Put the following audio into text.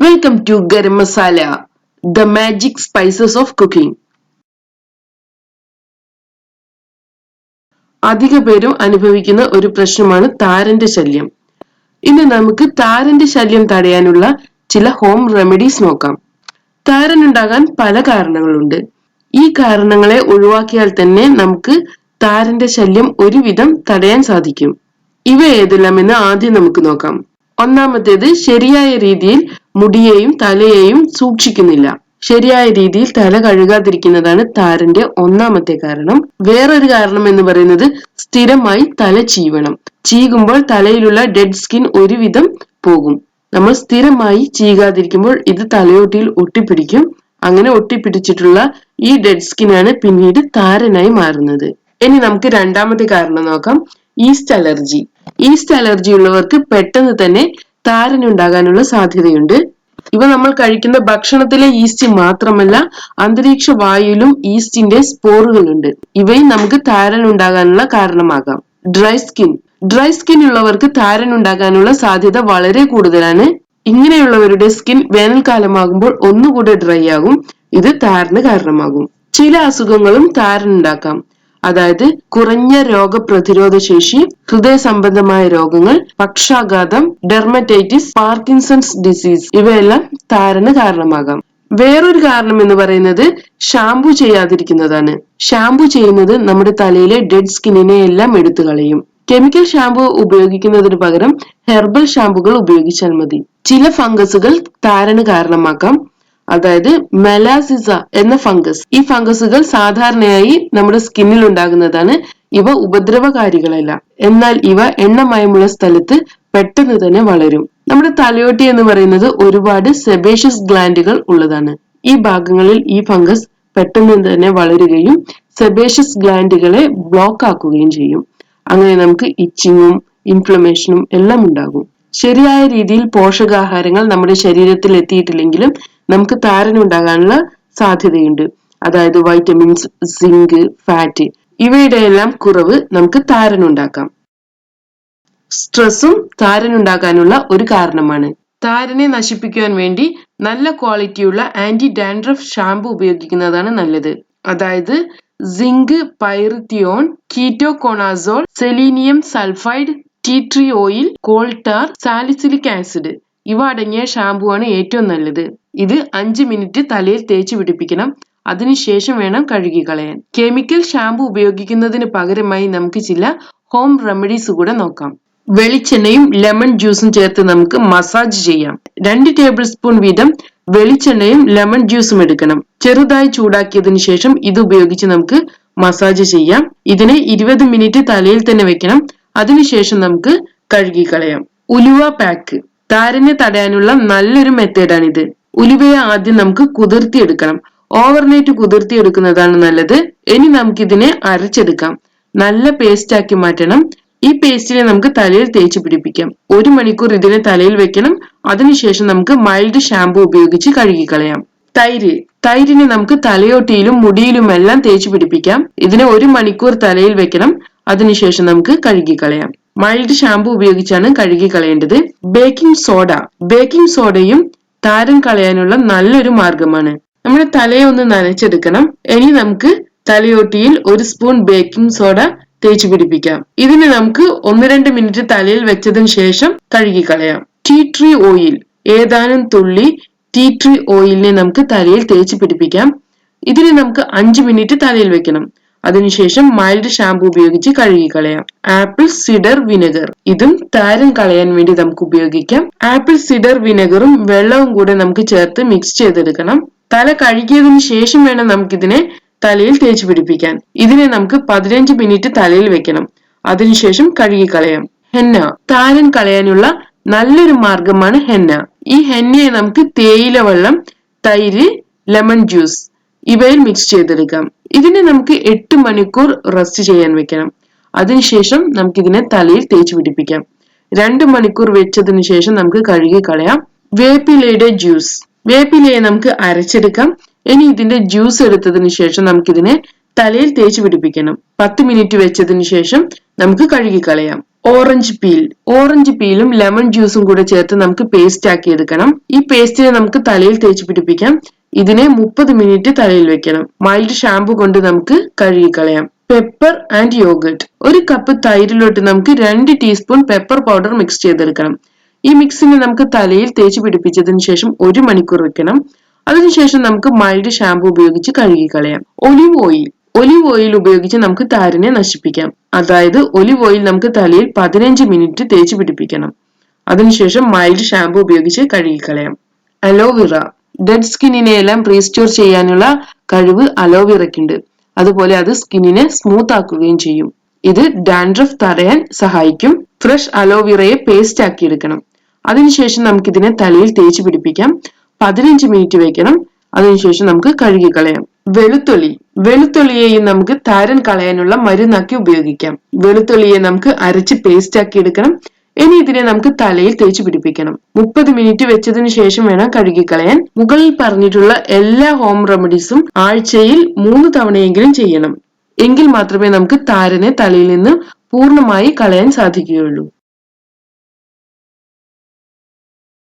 Welcome to garam masala the magic spices of cooking അധിക പേരും അനുഭവിക്കുന്ന ഒരു പ്രശ്നമാണ് താരന്റെ ശല്യം. ഇന്ന് നമുക്ക് താരന്റെ ശല്യം തടയാനുള്ള ചില ഹോം റെമഡീസ് നോക്കാം. താരൻ ഉണ്ടാകാൻ പല കാരണങ്ങളുണ്ട്. ഈ കാരണങ്ങളെ ഒഴിവാക്കിയാൽ തന്നെ നമുക്ക് താരന്റെ ശല്യം ഒരുവിധം തടയാൻ സാധിക്കും. ഇവ ഏതെല്ലാമെന്ന് ആദ്യം നമുക്ക് നോക്കാം. ഒന്നാമത്തേത് ശരിയായ രീതിയിൽ മുടിയെയും തലയെയും സൂക്ഷിക്കുന്നില്ല. ശരിയായ രീതിയിൽ തല കഴുകാതിരിക്കുന്നതാണ് താരന്റെ ഒന്നാമത്തെ കാരണം. വേറൊരു കാരണം എന്ന് പറയുന്നത് സ്ഥിരമായി തല ചീവണം. ചീകുമ്പോൾ തലയിലുള്ള ഡെഡ് സ്കിൻ ഒരുവിധം പോകും. നമ്മൾ സ്ഥിരമായി ചീകാതിരിക്കുമ്പോൾ ഇത് തലയോട്ടിയിൽ ഒട്ടിപ്പിടിക്കും. അങ്ങനെ ഒട്ടിപ്പിടിച്ചിട്ടുള്ള ഈ ഡെഡ് സ്കിൻ ആണ് പിന്നീട് താരനായി മാറുന്നത്. ഇനി നമുക്ക് രണ്ടാമത്തെ കാരണം നോക്കാം. East allergy. ഈസ്റ്റ് അലർജി ഉള്ളവർക്ക് പെട്ടെന്ന് തന്നെ താരനുണ്ടാകാനുള്ള സാധ്യതയുണ്ട്. ഇവ നമ്മൾ കഴിക്കുന്ന ഭക്ഷണത്തിലെ ഈസ്റ്റ് മാത്രമല്ല അന്തരീക്ഷ വായുവിലും ഈസ്റ്റിന്റെ സ്പോറുകളുണ്ട് ഇവയും നമുക്ക് താരൻ ഉണ്ടാകാനുള്ള കാരണമാകാം. ഡ്രൈ സ്കിൻ ഡ്രൈ സ്കിൻ ഉള്ളവർക്ക് താരൻ ഉണ്ടാകാനുള്ള സാധ്യത വളരെ കൂടുതലാണ്. ഇങ്ങനെയുള്ളവരുടെ സ്കിൻ വേനൽക്കാലമാകുമ്പോൾ ഒന്നുകൂടെ ഡ്രൈ ആകും. ഇത് താരന് കാരണമാകും. ചില അസുഖങ്ങളും താരൻ ഉണ്ടാക്കാം അതായത് കുറഞ്ഞ രോഗപ്രതിരോധ ശേഷി ഹൃദയ സംബന്ധമായ രോഗങ്ങൾ പക്ഷാഘാതം ഡെർമറ്റൈറ്റിസ് പാർക്കിൻസൺസ് ഡിസീസ് ഇവയെല്ലാം താരന് കാരണമാകാം. വേറൊരു കാരണം എന്ന് പറയുന്നത് ഷാംപു ചെയ്യാതിരിക്കുന്നതാണ്. ഷാംപു ചെയ്യുന്നത് നമ്മുടെ തലയിലെ ഡെഡ് സ്കിന്നിനെ എല്ലാം എടുത്തു കളയും. കെമിക്കൽ ഷാംപൂ ഉപയോഗിക്കുന്നതിന് പകരം ഹെർബൽ ഷാമ്പുകൾ ഉപയോഗിച്ചാൽ മതി. ചില ഫംഗസുകൾ താരന് കാരണമാക്കാം അതായത് മെലാസിസ എന്ന ഫംഗസ്. ഈ ഫംഗസുകൾ സാധാരണയായി നമ്മുടെ സ്കിന്നിൽ ഉണ്ടാകുന്നതാണ്. ഇവ ഉപദ്രവകാരികളല്ല. എന്നാൽ ഇവ എണ്ണമയമുള്ള സ്ഥലത്ത് പെട്ടെന്ന് തന്നെ വളരും. നമ്മുടെ തലയോട്ടി എന്ന് പറയുന്നത് ഒരുപാട് സെബേഷ്യസ് ഗ്ലാൻഡുകൾ ഉള്ളതാണ്. ഈ ഭാഗങ്ങളിൽ ഈ ഫംഗസ് പെട്ടെന്ന് തന്നെ വളരുകയും സെബേഷ്യസ് ഗ്ലാൻഡുകളെ ബ്ലോക്ക് ആക്കുകയും ചെയ്യും. അങ്ങനെ നമുക്ക് ഇച്ചിങ്ങും ഇൻഫ്ലമേഷനും എല്ലാം ഉണ്ടാകും. ശരിയായ രീതിയിൽ പോഷകാഹാരങ്ങൾ നമ്മുടെ ശരീരത്തിൽ എത്തിയിട്ടില്ലെങ്കിലും നമുക്ക് താരനുണ്ടാകാനുള്ള സാധ്യതയുണ്ട്. അതായത് വൈറ്റമിൻസ് സിങ്ക് ഫാറ്റ് ഇവയുടെ എല്ലാം കുറവ് നമുക്ക് താരനുണ്ടാക്കാം. സ്ട്രെസ്സും താരനുണ്ടാകാനുള്ള ഒരു കാരണമാണ്. താരനെ നശിപ്പിക്കുവാൻ വേണ്ടി നല്ല ക്വാളിറ്റിയുള്ള ആന്റി ഡാൻഡ്രഫ് ഷാമ്പു ഉപയോഗിക്കുന്നതാണ് നല്ലത്. അതായത് zinc pyrithione ketoconazole selenium sulphide tea tree oil coal tar salicylic acid. ഇവ അടങ്ങിയ ഷാംപൂ ആണ് ഏറ്റവും നല്ലത്. ഇത് അഞ്ച് മിനിറ്റ് തലയിൽ തേച്ച് പിടിപ്പിക്കണം. അതിനുശേഷം വേണം കഴുകി കളയാൻ. കെമിക്കൽ ഷാമ്പു ഉപയോഗിക്കുന്നതിന് പകരമായി നമുക്ക് ചില ഹോം റെമഡീസ് കൂടെ നോക്കാം. വെളിച്ചെണ്ണയും ലെമൺ ജ്യൂസും ചേർത്ത് നമുക്ക് മസാജ് ചെയ്യാം. രണ്ട് ടേബിൾ സ്പൂൺ വീതം വെളിച്ചെണ്ണയും ലെമൺ ജ്യൂസും എടുക്കണം. ചെറുതായി ചൂടാക്കിയതിന് ശേഷം ഇത് ഉപയോഗിച്ച് നമുക്ക് മസാജ് ചെയ്യാം. ഇതിനെ ഇരുപത് മിനിറ്റ് തലയിൽ തന്നെ വെക്കണം. അതിനുശേഷം നമുക്ക് കഴുകി കളയാം ഉലുവ പാക്ക് താരനെ തടയാനുള്ള നല്ലൊരു മെത്തേഡാണിത് ഉലുവയെ ആദ്യം നമുക്ക് കുതിർത്തിയെടുക്കണം. ഓവർനൈറ്റ് കുതിർത്തിയെടുക്കുന്നതാണ് നല്ലത്. ഇനി നമുക്കിതിനെ അരച്ചെടുക്കാം. നല്ല പേസ്റ്റ് ആക്കി മാറ്റണം. ഈ പേസ്റ്റിനെ നമുക്ക് തലയിൽ തേച്ച് പിടിപ്പിക്കാം. ഒരു മണിക്കൂർ ഇതിനെ തലയിൽ വെക്കണം. അതിനുശേഷം നമുക്ക് മൈൽഡ് ഷാംപൂ ഉപയോഗിച്ച് കഴുകിക്കളയാം. തൈര്. തൈരിനെ നമുക്ക് തലയോട്ടിയിലും മുടിയിലുമെല്ലാം തേച്ച് പിടിപ്പിക്കാം. ഇതിനെ ഒരു മണിക്കൂർ തലയിൽ വെക്കണം. അതിനുശേഷം നമുക്ക് കഴുകിക്കളയാം. മൈൽഡ് ഷാംപൂ ഉപയോഗിച്ചാണ് കഴുകി കളയേണ്ടത് ബേക്കിംഗ് സോഡ ബേക്കിംഗ് സോഡയും താരം കളയാനുള്ള നല്ലൊരു മാർഗമാണ്. നമ്മുടെ തലയെ ഒന്ന് നനച്ചെടുക്കണം. ഇനി നമുക്ക് തലയോട്ടിയിൽ ഒരു സ്പൂൺ ബേക്കിംഗ് സോഡ തേച്ചു പിടിപ്പിക്കാം. ഇതിന് നമുക്ക് ഒന്ന് രണ്ട് മിനിറ്റ് തലയിൽ വെച്ചതിന് ശേഷം കഴുകി കളയാം ടീ ട്രീ ഓയിൽ ഏതാനും തുള്ളി ടീ ട്രീ ഓയിലിനെ നമുക്ക് തലയിൽ തേച്ച് പിടിപ്പിക്കാം. ഇതിന് നമുക്ക് അഞ്ച് മിനിറ്റ് തലയിൽ വെക്കണം. അതിനുശേഷം മൈൽഡ് ഷാംപൂ ഉപയോഗിച്ച് കഴുകി കളയാം ആപ്പിൾ സിഡർ വിനെഗർ ഇതും താരം കളയാൻ വേണ്ടി നമുക്ക് ഉപയോഗിക്കാം. ആപ്പിൾ സിഡർ വിനെഗറും വെള്ളവും കൂടെ നമുക്ക് ചേർത്ത് മിക്സ് ചെയ്തെടുക്കണം. തല കഴുകിയതിന് ശേഷം വേണം നമുക്കിതിനെ തലയിൽ തേച്ച് പിടിപ്പിക്കാൻ. ഇതിനെ നമുക്ക് പതിനഞ്ച് മിനിറ്റ് തലയിൽ വെക്കണം. അതിനുശേഷം കഴുകി കളയാം ഹെന്ന. താരൻ കളയാനുള്ള നല്ലൊരു മാർഗമാണ് ഹെന്ന. ഈ ഹെന്നയെ നമുക്ക് തേയില വെള്ളം തൈര് ലെമൺ ജ്യൂസ് ഇവയിൽ മിക്സ് ചെയ്തെടുക്കാം. ഇതിനെ നമുക്ക് എട്ട് മണിക്കൂർ റെസ്റ്റ് ചെയ്യാൻ വെക്കണം. അതിനുശേഷം നമുക്ക് ഇതിനെ തലയിൽ തേച്ച് പിടിപ്പിക്കാം. രണ്ട് മണിക്കൂർ വെച്ചതിന് ശേഷം നമുക്ക് കഴുകി കളയാം. വേപ്പിലയുടെ ജ്യൂസ് വേപ്പിലയെ നമുക്ക് അരച്ചെടുക്കാം. ഇനി ഇതിന്റെ ജ്യൂസ് എടുത്തതിന് ശേഷം നമുക്കിതിനെ തലയിൽ തേച്ച് പിടിപ്പിക്കണം. പത്ത് മിനിറ്റ് വെച്ചതിന് ശേഷം നമുക്ക് കഴുകി കളയാം. ഓറഞ്ച് പീൽ ഓറഞ്ച് പീലും ലെമൺ ജ്യൂസും കൂടെ ചേർത്ത് നമുക്ക് പേസ്റ്റ് ആക്കി എടുക്കണം. ഈ പേസ്റ്റിനെ നമുക്ക് തലയിൽ തേച്ച് പിടിപ്പിക്കാം. ഇതിനെ മുപ്പത് മിനിറ്റ് തലയിൽ വെക്കണം. മൈൽഡ് ഷാമ്പു കൊണ്ട് നമുക്ക് കഴുകിക്കളയാം. പെപ്പർ ആൻഡ് യോഗട്ട് ഒരു കപ്പ് തൈരിലോട്ട് നമുക്ക് രണ്ട് ടീസ്പൂൺ പെപ്പർ പൗഡർ മിക്സ് ചെയ്തെടുക്കണം. ഈ മിക്സിനെ നമുക്ക് തലയിൽ തേച്ച് പിടിപ്പിച്ചതിന് ശേഷം ഒരു മണിക്കൂർ വെക്കണം. അതിനുശേഷം നമുക്ക് മൈൽഡ് ഷാമ്പു ഉപയോഗിച്ച് കഴുകിക്കളയാം. ഒലിവ് ഓയിൽ ഒലിവ് ഓയിൽ ഉപയോഗിച്ച് നമുക്ക് താരനെ നശിപ്പിക്കാം. അതായത് ഒലിവ് ഓയിൽ നമുക്ക് തലയിൽ പതിനഞ്ച് മിനിറ്റ് തേച്ച് പിടിപ്പിക്കണം. അതിനുശേഷം മൈൽഡ് ഷാമ്പു ഉപയോഗിച്ച് കഴുകിക്കളയാം. അലോവിറ ഡെഡ് സ്കിന്നിനെ എല്ലാം റീസ്റ്റോർ ചെയ്യാനുള്ള കഴിവ് അലോവിറയ്ക്കുണ്ട്. അതുപോലെ അത് സ്കിന്നിനെ സ്മൂത്ത് ആക്കുകയും ചെയ്യും. ഇത് ഡാൻഡ്രഫ് തടയാൻ സഹായിക്കും. ഫ്രഷ് അലോവിറയെ പേസ്റ്റ് ആക്കി എടുക്കണം. അതിനുശേഷം നമുക്ക് ഇതിനെ തലയിൽ തേച്ച് പിടിപ്പിക്കാം. പതിനഞ്ച് മിനിറ്റ് വെക്കണം. അതിനുശേഷം നമുക്ക് കഴുകി കളയാം. വെളുത്തുള്ളി. വെളുത്തുള്ളിയെയും നമുക്ക് താരൻ കളയാനുള്ള മരുന്നാക്കി ഉപയോഗിക്കാം. വെളുത്തുള്ളിയെ നമുക്ക് അരച്ച് പേസ്റ്റ് ആക്കി എടുക്കണം. ഇനി ഇതിനെ നമുക്ക് തലയിൽ തേച്ച് പിടിപ്പിക്കണം. മുപ്പത് മിനിറ്റ് വെച്ചതിന് ശേഷം വേണം കഴുകിക്കളയാൻ. മുകളിൽ പറഞ്ഞിട്ടുള്ള എല്ലാ ഹോം റെമഡീസും ആഴ്ചയിൽ മൂന്ന് തവണയെങ്കിലും ചെയ്യണം. എങ്കിൽ മാത്രമേ നമുക്ക് താരനെ തലയിൽ നിന്ന് പൂർണമായി കളയാൻ സാധിക്കുകയുള്ളൂ.